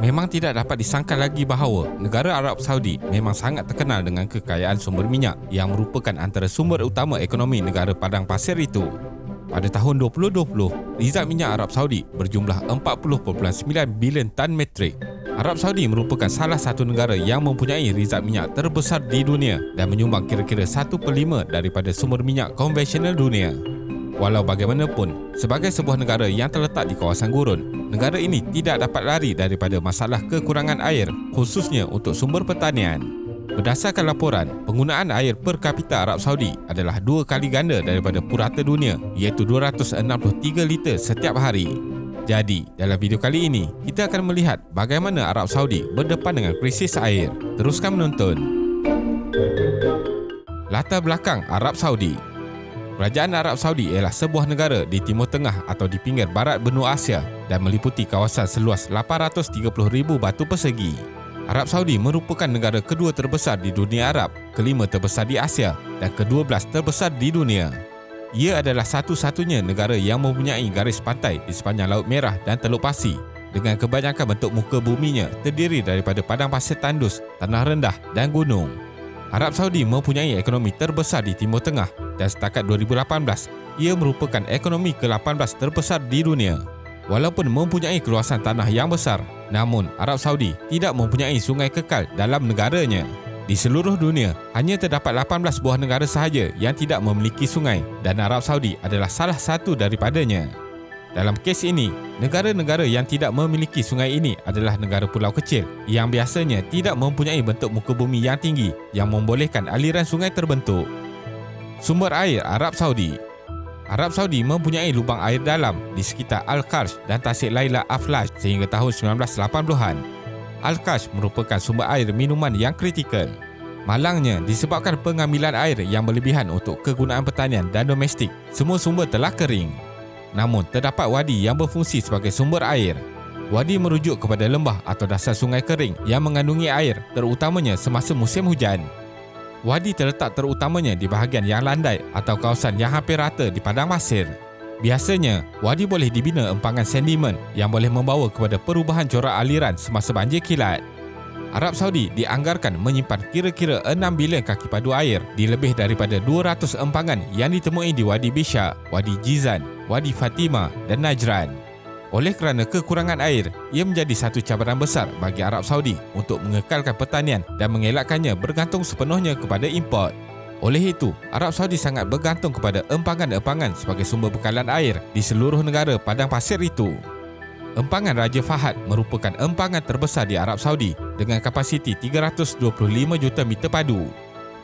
Memang tidak dapat disangka lagi bahawa negara Arab Saudi memang sangat terkenal dengan kekayaan sumber minyak yang merupakan antara sumber utama ekonomi negara padang pasir itu. Pada tahun 2020, rizal minyak Arab Saudi berjumlah 40.9 bilion tan metrik. Arab Saudi merupakan salah satu negara yang mempunyai rizal minyak terbesar di dunia dan menyumbang kira-kira 1/5 daripada sumber minyak konvensional dunia. Walau bagaimanapun, sebagai sebuah negara yang terletak di kawasan gurun, negara ini tidak dapat lari daripada masalah kekurangan air khususnya untuk sumber pertanian. Berdasarkan laporan, penggunaan air per kapita Arab Saudi adalah dua kali ganda daripada purata dunia iaitu 263 liter setiap hari. Jadi, dalam video kali ini, kita akan melihat bagaimana Arab Saudi berdepan dengan krisis air. Teruskan menonton. Latar belakang Arab Saudi Kerajaan Arab Saudi ialah sebuah negara di Timur Tengah atau di pinggir barat benua Asia dan meliputi kawasan seluas 830,000 batu persegi. Arab Saudi merupakan negara kedua terbesar di dunia Arab, kelima terbesar di Asia dan ke-12 terbesar di dunia. Ia adalah satu-satunya negara yang mempunyai garis pantai di sepanjang Laut Merah dan Teluk Pasi dengan kebanyakan bentuk muka buminya terdiri daripada padang pasir tandus, tanah rendah dan gunung. Arab Saudi mempunyai ekonomi terbesar di Timur Tengah dan setakat 2018, ia merupakan ekonomi ke-18 terbesar di dunia. Walaupun mempunyai keluasan tanah yang besar, namun Arab Saudi tidak mempunyai sungai kekal dalam negaranya. Di seluruh dunia, hanya terdapat 18 buah negara sahaja yang tidak memiliki sungai dan Arab Saudi adalah salah satu daripadanya. Dalam kes ini, negara-negara yang tidak memiliki sungai ini adalah negara pulau kecil yang biasanya tidak mempunyai bentuk muka bumi yang tinggi yang membolehkan aliran sungai terbentuk. Sumber air Arab Saudi Arab Saudi mempunyai lubang air dalam di sekitar Al-Karsh dan Tasik Laila Aflaj sehingga tahun 1980-an. Al-Karsh merupakan sumber air minuman yang kritikal. Malangnya, disebabkan pengambilan air yang berlebihan untuk kegunaan pertanian dan domestik, semua sumber telah kering. Namun, terdapat wadi yang berfungsi sebagai sumber air. Wadi merujuk kepada lembah atau dasar sungai kering yang mengandungi air terutamanya semasa musim hujan. Wadi terletak terutamanya di bahagian yang landai atau kawasan yang hampir rata di padang pasir. Biasanya, wadi boleh dibina empangan sedimen yang boleh membawa kepada perubahan corak aliran semasa banjir kilat. Arab Saudi dianggarkan menyimpan kira-kira 6 bilion kaki padu air di lebih daripada 200 empangan yang ditemui di Wadi Bisha, Wadi Jizan, Wadi Fatima dan Najran. Oleh kerana kekurangan air, ia menjadi satu cabaran besar bagi Arab Saudi untuk mengekalkan pertanian dan mengelakkannya bergantung sepenuhnya kepada import. Oleh itu, Arab Saudi sangat bergantung kepada empangan-empangan sebagai sumber bekalan air di seluruh negara padang pasir itu. Empangan Raja Fahad merupakan empangan terbesar di Arab Saudi dengan kapasiti 325 juta meter padu.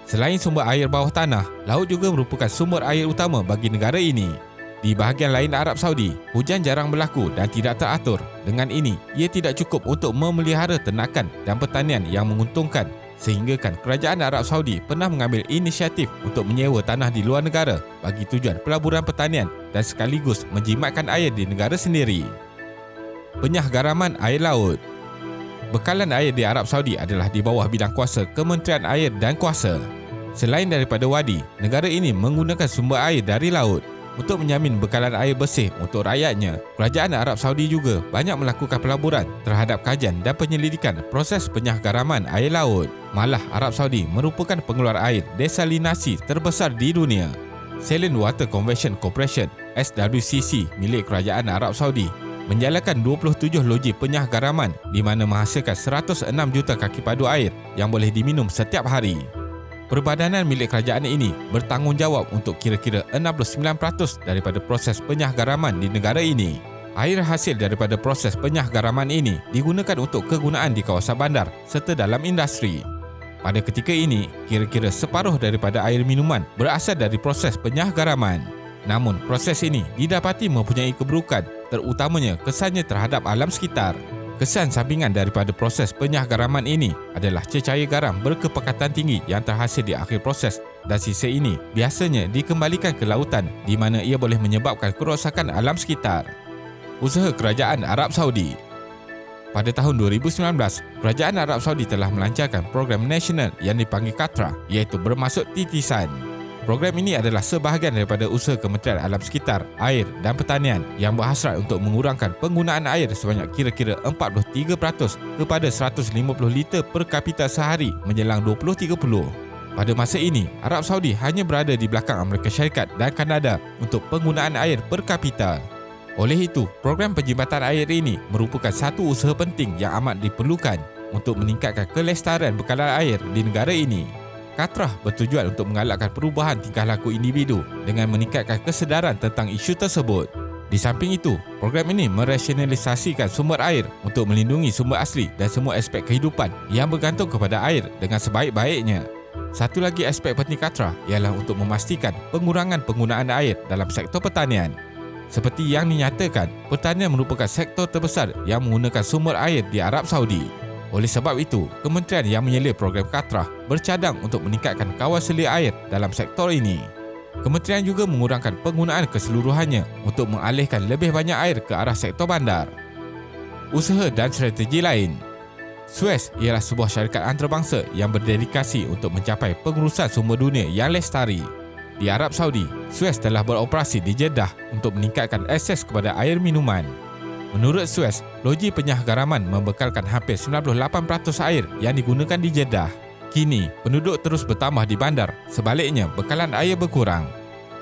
Selain sumber air bawah tanah, laut juga merupakan sumber air utama bagi negara ini. Di bahagian lain Arab Saudi, hujan jarang berlaku dan tidak teratur. Dengan ini, ia tidak cukup untuk memelihara ternakan dan pertanian yang menguntungkan sehinggakan kerajaan Arab Saudi pernah mengambil inisiatif untuk menyewa tanah di luar negara bagi tujuan pelaburan pertanian dan sekaligus menjimatkan air di negara sendiri penyah garaman air laut. Bekalan air di Arab Saudi adalah di bawah bidang kuasa Kementerian Air dan Kuasa. Selain daripada wadi, negara ini menggunakan sumber air dari laut. Untuk menjamin bekalan air bersih untuk rakyatnya, Kerajaan Arab Saudi juga banyak melakukan pelaburan terhadap kajian dan penyelidikan proses penyah garaman air laut. Malah Arab Saudi merupakan pengeluar air desalinasi terbesar di dunia. Saline Water Conversion Corporation SWCC milik Kerajaan Arab Saudi menjalankan 27 loji penyah garaman di mana menghasilkan 106 juta kaki padu air yang boleh diminum setiap hari. Perbadanan milik kerajaan ini bertanggungjawab untuk kira-kira 69% daripada proses penyah garaman di negara ini. Air hasil daripada proses penyah garaman ini digunakan untuk kegunaan di kawasan bandar serta dalam industri. Pada ketika ini, kira-kira separuh daripada air minuman berasal dari proses penyah garaman. Namun, proses ini didapati mempunyai keburukan terutamanya kesannya terhadap alam sekitar. Kesan sampingan daripada proses penyah garaman ini adalah cecair garam berkepekatan tinggi yang terhasil di akhir proses dan sisa ini biasanya dikembalikan ke lautan di mana ia boleh menyebabkan kerosakan alam sekitar. Usaha Kerajaan Arab Saudi pada tahun 2019, Kerajaan Arab Saudi telah melancarkan program nasional yang dipanggil KATRA iaitu bermaksud titisan. Program ini adalah sebahagian daripada usaha Kementerian Alam Sekitar, Air dan Pertanian yang berhasrat untuk mengurangkan penggunaan air sebanyak kira-kira 43% kepada 150 liter per kapita sehari menjelang 2030. Pada masa ini, Arab Saudi hanya berada di belakang Amerika Syarikat dan Kanada untuk penggunaan air per kapita. Oleh itu, program penjimatan air ini merupakan satu usaha penting yang amat diperlukan untuk meningkatkan kelestarian bekalan air di negara ini. Katrah bertujuan untuk mengalakkan perubahan tingkah laku individu dengan meningkatkan kesedaran tentang isu tersebut. Di samping itu, program ini merasionalisasikan sumber air untuk melindungi sumber asli dan semua aspek kehidupan yang bergantung kepada air dengan sebaik-baiknya. Satu lagi aspek penting Katra ialah untuk memastikan pengurangan penggunaan air dalam sektor pertanian. Seperti yang dinyatakan, pertanian merupakan sektor terbesar yang menggunakan sumber air di Arab Saudi. Oleh sebab itu, kementerian yang menyelia program Katrah bercadang untuk meningkatkan kawal selia air dalam sektor ini. Kementerian juga mengurangkan penggunaan keseluruhannya untuk mengalihkan lebih banyak air ke arah sektor bandar. Usaha dan strategi lain Suez ialah sebuah syarikat antarabangsa yang berdedikasi untuk mencapai pengurusan sumber dunia yang lestari. Di Arab Saudi, Suez telah beroperasi di Jeddah untuk meningkatkan akses kepada air minuman. Menurut Suez, loji penyah garaman membekalkan hampir 98% air yang digunakan di Jeddah. Kini, penduduk terus bertambah di bandar, sebaliknya bekalan air berkurang.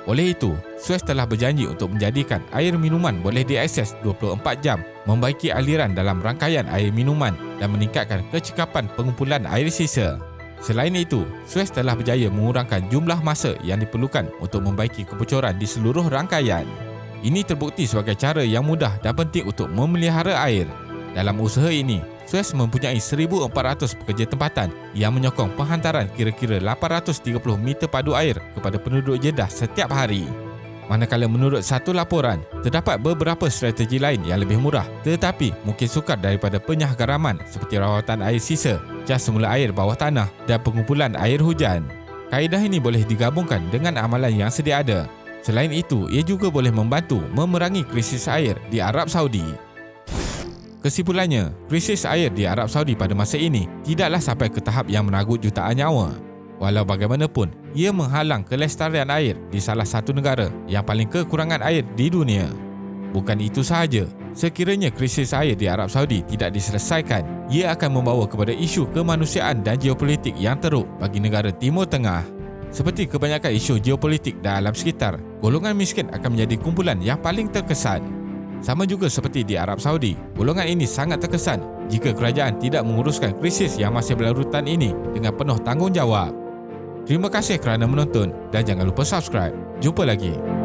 Oleh itu, Suez telah berjanji untuk menjadikan air minuman boleh diakses 24 jam, membaiki aliran dalam rangkaian air minuman dan meningkatkan kecekapan pengumpulan air sisa. Selain itu, Suez telah berjaya mengurangkan jumlah masa yang diperlukan untuk membaiki kebocoran di seluruh rangkaian. Ini terbukti sebagai cara yang mudah dan penting untuk memelihara air. Dalam usaha ini, Suez mempunyai 1,400 pekerja tempatan yang menyokong penghantaran kira-kira 830 meter padu air kepada penduduk Jeddah setiap hari. Manakala menurut satu laporan, terdapat beberapa strategi lain yang lebih murah tetapi mungkin sukar daripada penyah garaman seperti rawatan air sisa, jas semula air bawah tanah dan pengumpulan air hujan. Kaedah ini boleh digabungkan dengan amalan yang sedia ada Selain itu, ia juga boleh membantu memerangi krisis air di Arab Saudi. Kesimpulannya, krisis air di Arab Saudi pada masa ini tidaklah sampai ke tahap yang menagut jutaan nyawa. Walau bagaimanapun, ia menghalang kelestarian air di salah satu negara yang paling kekurangan air di dunia. Bukan itu sahaja, sekiranya krisis air di Arab Saudi tidak diselesaikan, ia akan membawa kepada isu kemanusiaan dan geopolitik yang teruk bagi negara Timur Tengah. Seperti kebanyakan isu geopolitik dan alam sekitar, golongan miskin akan menjadi kumpulan yang paling terkesan. Sama juga seperti di Arab Saudi, golongan ini sangat terkesan jika kerajaan tidak menguruskan krisis yang masih berlarutan ini dengan penuh tanggungjawab. Terima kasih kerana menonton dan jangan lupa subscribe. Jumpa lagi.